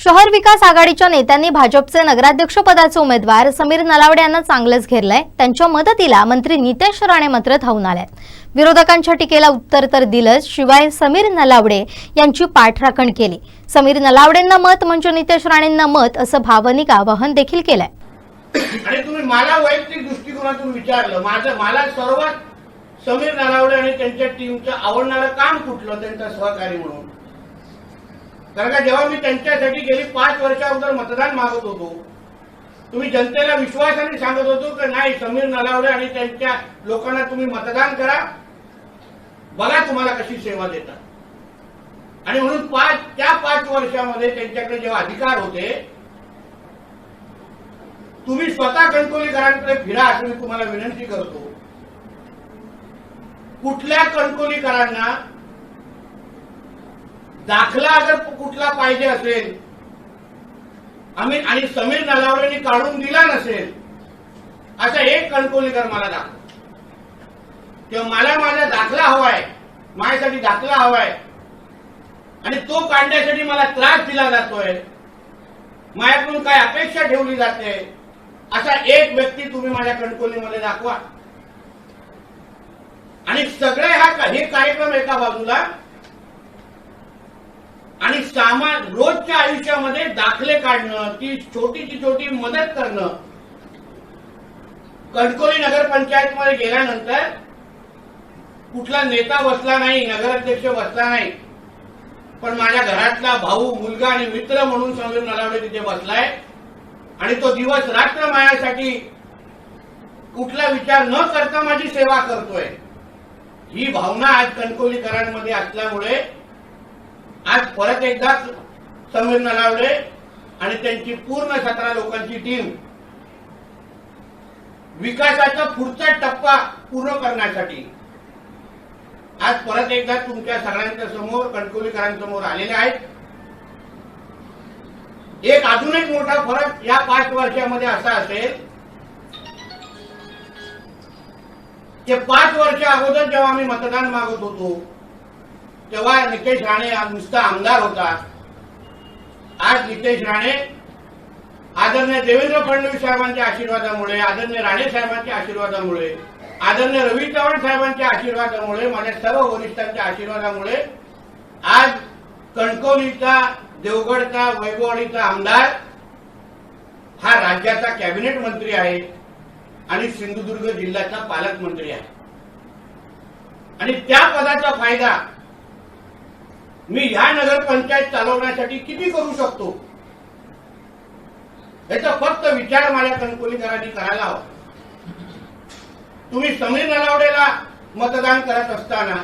शहर विकास आघाडीच्या नेत्यांनी भाजपचे नगराध्यक्ष पदाचे उमेदवार समीर नलावडे यांना चांगलंच घेरलंय. त्यांच्या मदतीला मंत्री नितेश राणे मात्र धावून आलेत. विरोधकांच्या टीकेला उत्तर तर दिलंच शिवाय समीर नलावडे यांची पाठराखण केली. समीर नलावडेंना मत म्हणजे नितेश राणेंना मत असं भावनिक आवाहन देखील केलंय. आणि तुम्ही मला वैयक्तिक दृष्टिकोनातून विचारलं माझं मला सर्वात समीर नलावडे आणि त्यांच्या टीमचं आवडणारं काम कुठलं त्यांचा सहकारी म्हणून? कारण का जेव्हा मी त्यांच्यासाठी गेली पाच वर्षा अगोदर मतदान मागत होतो तुम्ही जनतेला विश्वासाने सांगत होतो की नाही समीर नलावडे आणि त्यांच्या लोकांना तुम्ही मतदान करा. बघा तुम्हाला कशी सेवा देतात. आणि म्हणून पाच त्या पाच वर्षामध्ये त्यांच्याकडे जेव्हा अधिकार होते तुम्ही स्वतः कणकोलीकरांकडे फिरा असं मी तुम्हाला विनंती करतो. कुठल्या कणकोलीकरांना दाखला जर कुठला पाहिजे असेल आम्ही आणि समीर नलावडेंनी काढून दिला नसेल असा एक कणकोलीकर मला दाखव किंवा मला माझा दाखला हवाय माझ्यासाठी दाखला हवाय आणि तो काढण्यासाठी मला त्रास दिला जातोय माझ्याकडून काय अपेक्षा ठेवली जाते असा एक व्यक्ती तुम्ही माझ्या कणकोलीमध्ये दाखवा. आणि सगळे हा हे कार्यक्रम एका बाजूला आणि सामान रोजच्या आयुष्यामध्ये दाखले काढणं ती छोटीची छोटी मदत करणं. कणकोली नगरपंचायतमध्ये गेल्यानंतर कुठला नेता बसला नाही नगराध्यक्ष बसला नाही. पण माझ्या घरातला भाऊ मुलगा आणि मित्र म्हणून समीर नलावडे तिथे बसलाय. आणि तो दिवस रात्र माझ्यासाठी कुठला विचार न करता माझी सेवा करतोय. ही भावना आज कणकोलीकरांमध्ये असल्यामुळे आज परत एकदा समीर नलावडे आणि त्यांची पूर्ण सतरा लोकांची टीम विकासाचा पुढचा टप्पा पूर्ण करण्यासाठी. आज परत एकदा तुमच्या सगळ्यांच्या समोर कणकवलीकरांसमोर आलेले आहेत. एक अजून एक मोठा फरक या पाच वर्षामध्ये असा असेल की पाच वर्ष अगोदर जेव्हा आम्ही मतदान मागत होतो तेव्हा नितेश राणे नुसता आमदार होता. आज नितेश राणे आदरणीय देवेंद्र फडणवीस साहेबांच्या आशीर्वादामुळे आदरणीय राणे साहेबांच्या आशीर्वादामुळे आदरणीय रवी चव्हाण साहेबांच्या आशीर्वादामुळे माझ्या सर्व वरिष्ठांच्या आशीर्वादामुळे आज कणकवलीचा देवगडचा वैभववाडीचा आमदार हा राज्याचा कॅबिनेट मंत्री आहे आणि सिंधुदुर्ग जिल्ह्याचा पालकमंत्री आहे. आणि त्या पदाचा फायदा मी ह्या नगरपंचायत चालवण्यासाठी किती करू शकतो? याचा फक्त विचार माझ्या कणकोलीकरांनी करायला हवा. तुम्ही समीर नलावडेला मतदान करत असताना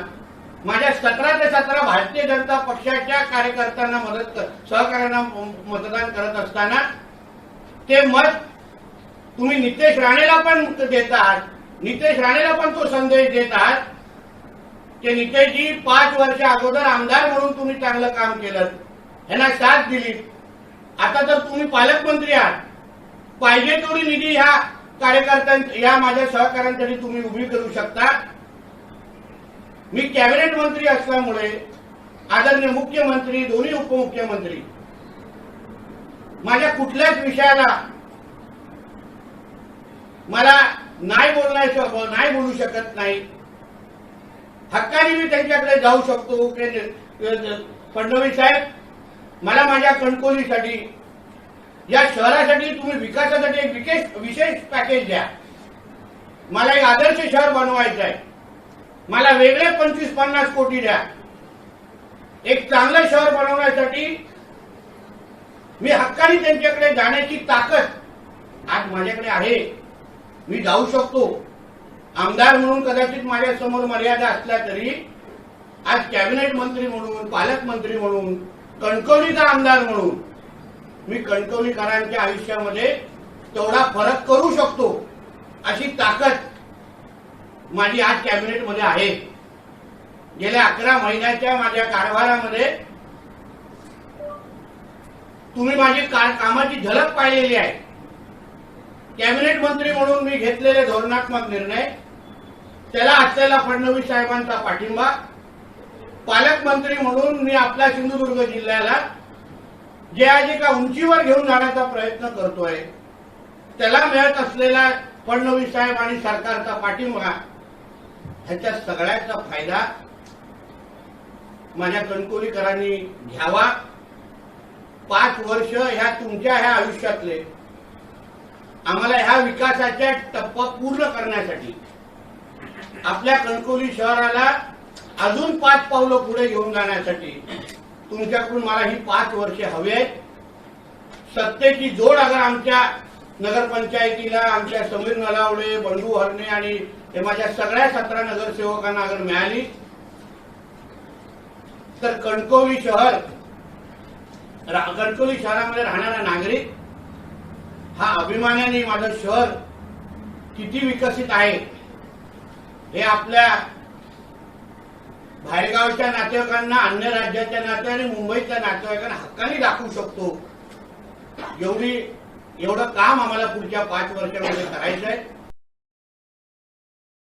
माझ्या सतरा ते सतरा भारतीय जनता पक्षाच्या कार्यकर्त्यांना मदत कर सहकार्यांना मतदान करत असताना ते मत तुम्ही नितेश राणेला पण देत आहात नितेश राणेला पण तो संदेश देत आहात की नितेशजी पाच वर्ष अगोदर आमदार म्हणून तुम्ही चांगलं काम केलं. ह्यांना साथ दिली. आता तर तुम्ही पालकमंत्री आहात. पाहिजे तेवढी निधी ह्या कार्यकर्त्यां या माझ्या सहकाऱ्यांसाठी तुम्ही उभी करू शकता. मी कॅबिनेट मंत्री असल्यामुळे आदरणीय मुख्यमंत्री दोन्ही उपमुख्यमंत्री माझ्या कुठल्याच विषयाला मला नाही बोलण्याचं नाही बोलू शकत नाही. हक्काने मी त्यांच्याकडे जाऊ शकतो फडणवीस साहेब मला माझ्या कणकोलीसाठी या शहरासाठी तुम्ही विकासासाठी एक विशेष विशेष पॅकेज द्या. मला एक आदर्श शहर बनवायचं आहे. मला वेगळे पंचवीस पन्नास कोटी द्या. एक चांगलं शहर बनवण्यासाठी मी हक्काने त्यांच्याकडे जाण्याची ताकद आज माझ्याकडे आहे. मी जाऊ शकतो. आमदार म्हणून कदाचित माझ्यासमोर मर्यादा असल्या तरी आज कॅबिनेट मंत्री म्हणून पालकमंत्री म्हणून कणकवलीचा आमदार म्हणून मी कणकवलीकरांच्या आयुष्यामध्ये तेवढा फरक करू शकतो अशी ताकद माझी आज कॅबिनेटमध्ये आहे. गेल्या अकरा महिन्याच्या माझ्या कारभारामध्ये तुम्ही माझी कामाची झलक पाहिलेली आहे. कॅबिनेट मंत्री म्हणून मी घेतलेले धोरणात्मक निर्णय त्याला असलेला फडणवीस साहेबांचा पाठिंबा. पालकमंत्री म्हणून मी आपल्या सिंधुदुर्ग जिल्ह्याला जे आज एका उंचीवर घेऊन जाण्याचा प्रयत्न करतोय त्याला मिळत असलेला फडणवीस साहेब आणि सरकारचा पाठिंबा ह्याच्या सगळ्याचा फायदा माझ्या कणकोलीकरांनी घ्यावा. पाच वर्ष ह्या तुमच्या ह्या आयुष्यातले आम्हाला ह्या विकासाच्या टप्पा पूर्ण करण्यासाठी आपल्या कणकवली शहराला अजून पाच पावलं पुढे घेऊन जाण्यासाठी तुमच्याकडून मला ही पाच वर्षे हवी आहेत. सत्तेची जोड अगर आमच्या नगरपंचायतीला आमच्या समीर नलावडे बंडू हरणे आणि हे माझ्या सगळ्या सतरा नगरसेवकांना अगर मिळाली तर कणकवली शहर कणकवली शहरामध्ये राहणारा नागरिक हा अभिमानाने माझं शहर किती विकसित आहे हे आपल्या बाहेरगावच्या नातेवाईकांना अन्य राज्याच्या नाते आणि मुंबईच्या नातेवाईकांना हक्काने दाखवू शकतो. एवढी एवढं काम आम्हाला पुढच्या पाच वर्षामध्ये करायचं आहे